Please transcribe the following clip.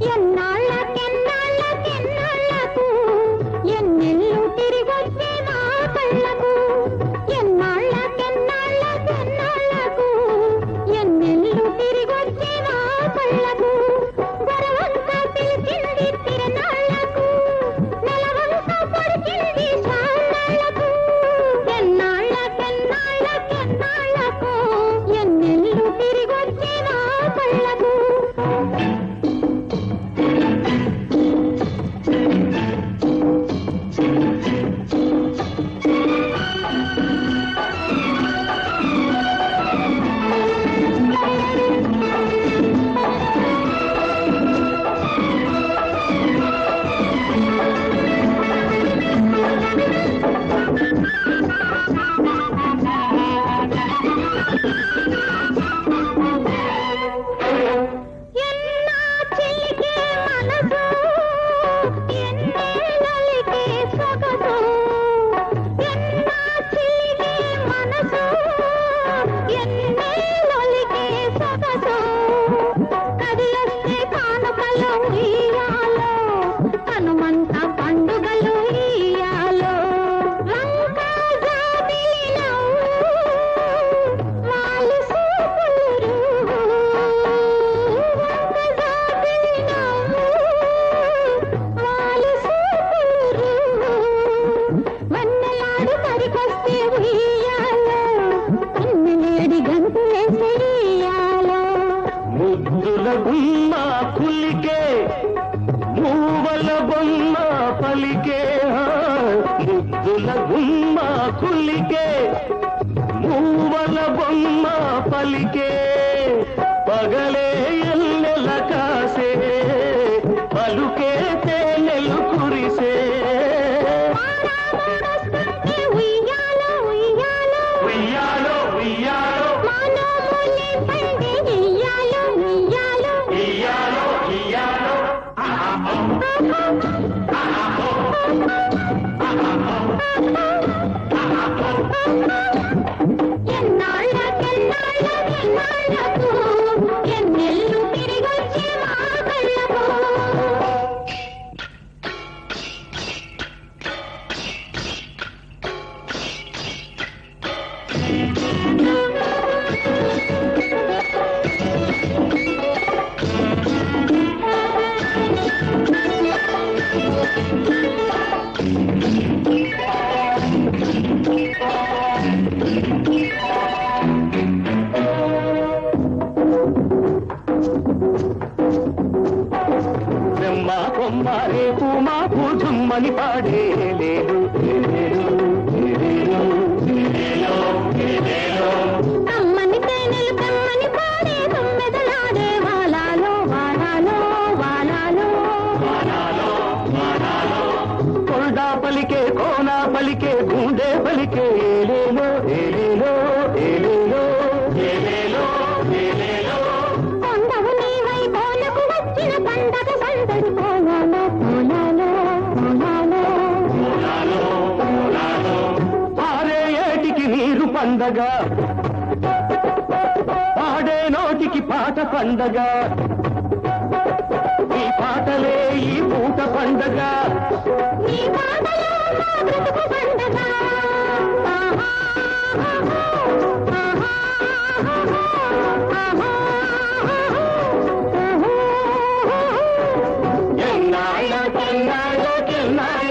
ya వన్నెలాడు ఉయ్యాలో అన్నలేడి గంతులేసే ముద్దుల గుమ్మ పులికే మూవల బొమ్మ పలికే. ముద్దుల గుమ్మ కులికే మూవల బొమ్మ పలికే. పగలే Thank you. బ్రహ్మ రేపు మాకు జుమ్మని పాడే లేదు. పండగా. పాడే నోటికి పాట పండగా. ఈ పాటలే ఈ పూట పండగా. ఎన్నాళ్ళ ఎన్నాళ్ళ